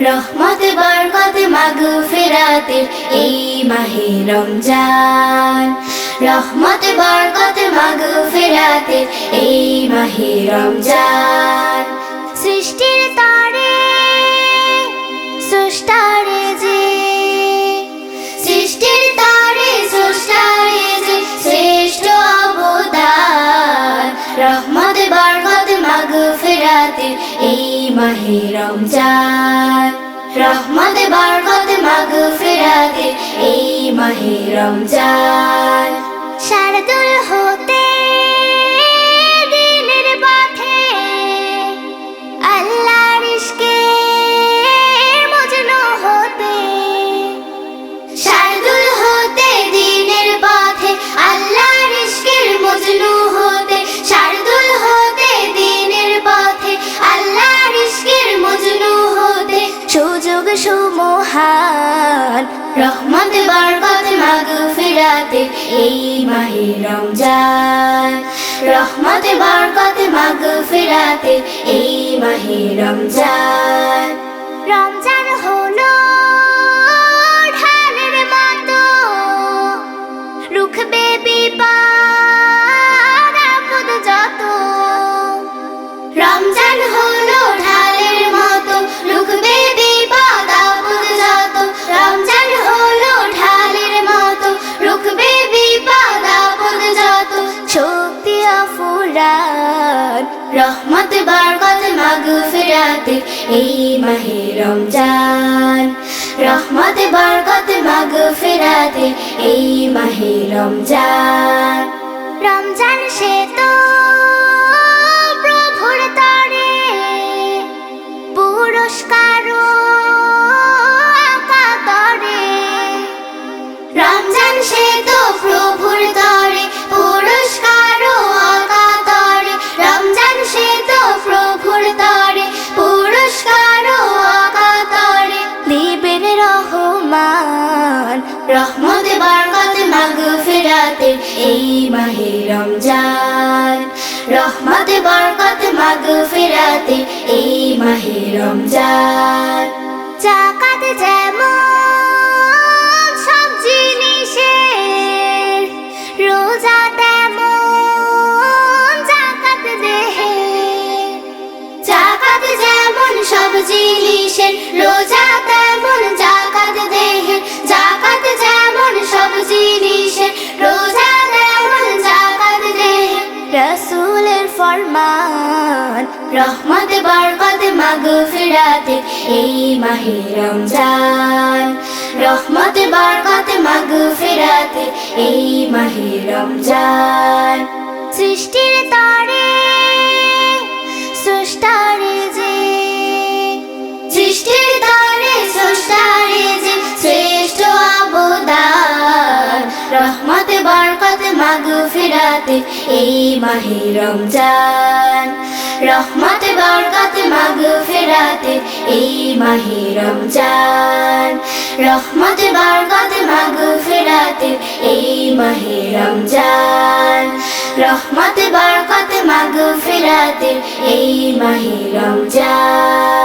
রহমত, বরকত মাগ ফেরাতের এই মাহে রমজান। রহমত, বরকত মাগ ফেরাতের এই মাহে রমজান। সৃষ্টির তারে সুষ্টারে যে, সৃষ্টির তারে সুষ্টারে যে শ্রেষ্ঠ অবদান রহমত, বরকত মাগ ফেরাতে এই মাহে রমজান। রহমত বরকত মাগ এই মাহে রমজান। শারদুল হতে সুমহান রহমত, বরকত, মাগু ফিরাতে এই মাহে রমজান। রহমত, বরকত, মাগু ফিরাতে এই মাহে রমজান। রমজান হলো অফুরান রহমত, বরকত মাগ ফিরাতে এই মাহে রমজান। রহমত, বরকত মাগ ফিরাতে এই মাহে রমজান। রমজান সে তো রহমান। রহমত, বরকত মাগ ফেরাতে এই মাহে রমজান। রহমত, বরকত মাগ ফেরাতে এই মাহে রমজান। জাকাত যেমন সব জিনিসের, রোজা তেমন জাকাত দেহে যেমন সব জিনিসের, রোজা রসুলের ফরমান। রহমত, বরকত মাগ ফিরাতে এই মাহে রমজান। রহমত, বরকত মাগ ফিরাতে এই মাহে রমজান। সৃষ্টির তরে সুষ্টারে যে। সৃষ্টির তরে সুষ্টারে যে, শ্রেষ্ঠ অবদান। রহমত, বরকত মাগ ফিরাতে এই মাহে রমজান। রহমত, বরকত, মাগ ফিরাতে এই মাহে রমজান। রহমত, বরকত, মাগ ফিরাতে এই মাহে রমজান। রহমত, বরকত, মাগ ফিরাতে এই মাহে রমজান।